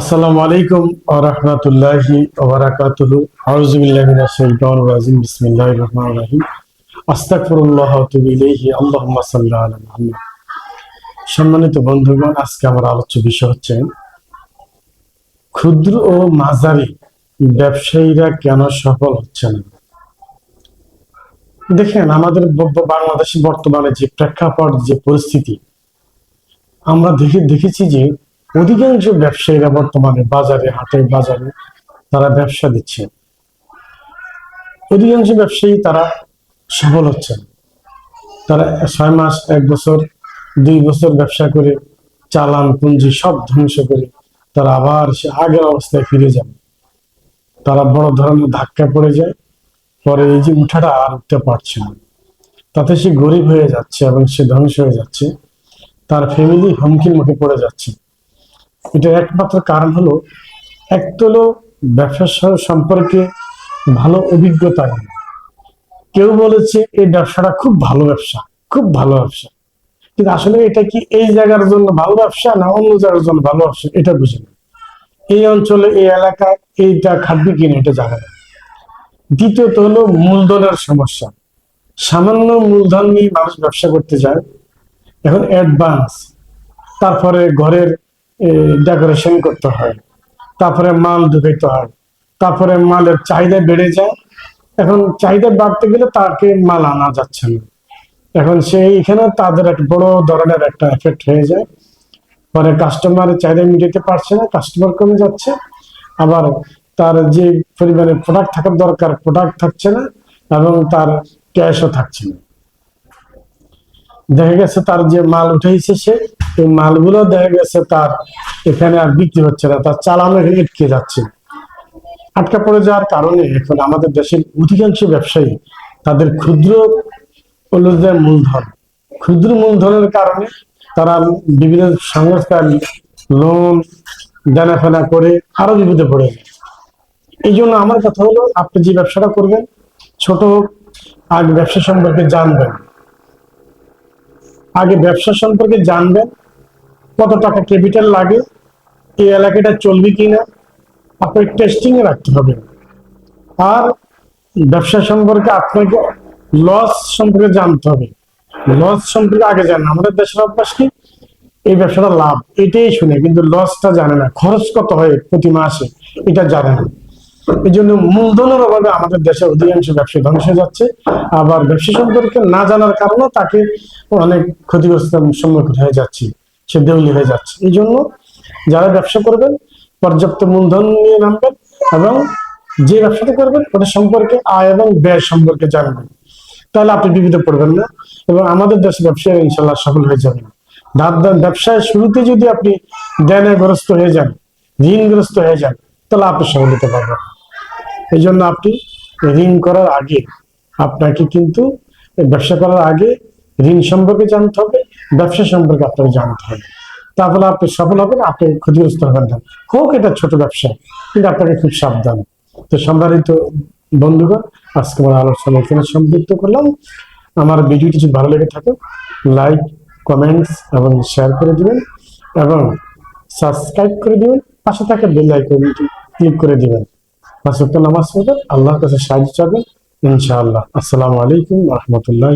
আসসালামু আলাইকুম ওয়া মিনাশ শাইতানির রাজিম। বিসমিল্লাহির রহমানির রহিম। আস্তাগফিরুল্লাহ ইলাইহি। আল্লাহুম্মা সাল্লি আলা মুহাম্মদ। সম্মানিত বন্ধুগণ, আজকে আমার আলোচ্য বিষয় হচ্ছে, ক্ষুদ্র ও মাঝারি ব্যবসায়ীরা কেন সফল হচ্ছে না? দেখেন, আমাদের বাংলাদেশে বর্তমানে যে প্রেক্ষাপট, যে পরিস্থিতি, আমরা দেখে, দেখেছি যে অধিকাংশ ব্যবসায়ীরা বর্তমানে বাজারে হাটে বাজারে তারা ব্যবসা দিচ্ছে। অধিকাংশ ব্যবসায়ী তারা সফল হচ্ছেন তারা ছয় মাস, এক বছর, দুই বছর ব্যবসা করে চালান পুঁজি সব ধ্বংস করে তারা আবার সে আগের অবস্থায় ফিরে যান তারা বড় ধরনের ধাক্কা পড়ে যায়। পরে এই যে উঠাটা আর উঠতে পারছে না। তাতে সে গরিব হয়ে যাচ্ছে এবং সে ধ্বংস হয়ে যাচ্ছে। তার ফ্যামিলি হুমকির মুখে পড়ে যাচ্ছে। এটার একমাত্র কারণ হলো এক তো ব্যবসা সম্পর্কে ভালো অভিজ্ঞতা কেউ বলেছে এই ব্যবসাটা খুব ভালো ব্যবসা, খুব ভালো ব্যবসা। কিন্তু আসলে এটা কি এই জায়গার জন্য ভালো ব্যবসা না অন্য জায়গার জন্য ভালো ব্যবসা, এটা বুঝি না। এই অঞ্চলে, এই এলাকায় এইটা খাটবে কিনা এটা জানে না। দ্বিতীয়ত হলো মূলধনের সমস্যা। সামান্য মূলধন নিয়ে মানুষ ব্যবসা করতে যায়। এখন অ্যাডভান্স তারপরে ঘরের ডেকোরেশন করতে হয়। তারপরে মাল ঢুকাইতে হয়। তারপরে মালের চাহিদা বেড়ে যায়। এখন চাহিদা বাড়তে গেলে তাকে মাল আনা যাচ্ছে না। এখন সেইখানে তাদের একটা বড় ধরনের একটা এফেক্ট হয়ে যায়। পরে কাস্টমারের চাহিদা মিটাতে পারছে না কাস্টমার কমে যাচ্ছে। আবার তার যে পরিমাণে প্রোডাক্ট থাকার দরকার প্রোডাক্ট থাকছে না এবং তার ক্যাশও থাকছে না। দেখা গেছে তার যে মাল উঠেছে সে, এই মালগুলো দেখা গেছে তার এখানে আর বিক্রি হচ্ছে না, তার চালানো আটকে যাচ্ছে। আটকা পড়ে যাওয়ার কারণে এখন আমাদের দেশের অধিকাংশ ব্যবসায়ী তাদের ক্ষুদ্র মূলধন, ক্ষুদ্র মূলধনের কারণে তারা বিভিন্ন সংস্থার লোন দেনাফেনা করে আরও বিপদে পড়ে এই জন্য আমার কথা হলো, আপনি যে ব্যবসাটা করবেন, ছোট হোক, আগে ব্যবসা সম্পর্কে জানবেন। আগে ব্যবসা সম্পর্কে জানবেন, কত টাকা ক্যাপিটাল লাগে, এই এলাকাটা চলবে কিনা, আপনাকে টেস্টিং এ রাখতে হবে। আর ব্যবসা সম্পর্কে আপনাকে লস সম্পর্কে জানতে হবে। লস সম্পর্কে আগে জানেন আমাদের দেশের অভ্যাস কি? এই ব্যবসাটা লাভ, এটাই শুনে, কিন্তু লসটা জানে না। খরচ কত হয় প্রতি মাসে, এটা জানে না। এই জন্য মূলধনের অভাবে আমাদের দেশের অধিকাংশ ব্যবসা ধ্বংস হয়ে যাচ্ছে। আবার ব্যবসা সম্পর্কে না জানার কারণে তাকে অনেক ক্ষতিগ্রস্ত সম্মুখীন হয়ে যাচ্ছে, সে দেউলি হয়ে যাচ্ছে। এই জন্য যারা ব্যবসা করবেন, পর্যাপ্ত মূলধন নিয়ে নামবেন এবং যে ব্যবসাটা করবেন ওটা সম্পর্কে আয় এবং ব্যয় সম্পর্কে জানবেন। তাহলে আপনি বিপদে পড়বেন না এবং আমাদের দেশে ব্যবসায় ইনশাল্লাহ সফল হয়ে যাবেন ব্যবসায় শুরুতে যদি আপনি দেনাগ্রস্ত হয়ে যান, ঋণগ্রস্ত হয়ে যান তাহলে আপনি সফল হতে পারবেন। এই জন্য আপনি ঋণ করার আগে আপনাকে কিন্তু ব্যবসা করার আগে ঋণ সম্পর্কে জানতে হবে, ব্যবসা সম্পর্কে আপনাকে জানতে হবে। তারপরে আপনি সফল হবেন, আপনি ক্ষতিগ্রস্ত হবেন না। হোক, এটা ছোট ব্যবসা, কিন্তু আপনাকে খুব সাবধান। তো সম্মানিত বন্ধুগণ, আজকে আমার আলোচনা এখানে সম্পৃক্ত করলাম। আমার ভিডিওটি যদি ভালো লেগে থাকে, লাইক, কমেন্টস এবং শেয়ার করে দিবেন এবং সাবস্ক্রাইব করে দিবেন। পাশে থাকা বেল আইকনটি ক্লিক করে দিবেন। পাঁচক্ত নামাজ পড়বেন আল্লাহর কাছে সাহায্য চাবেন ইনশাআল্লাহ। আসসালামু আলাইকুম রহমতুল্লাহ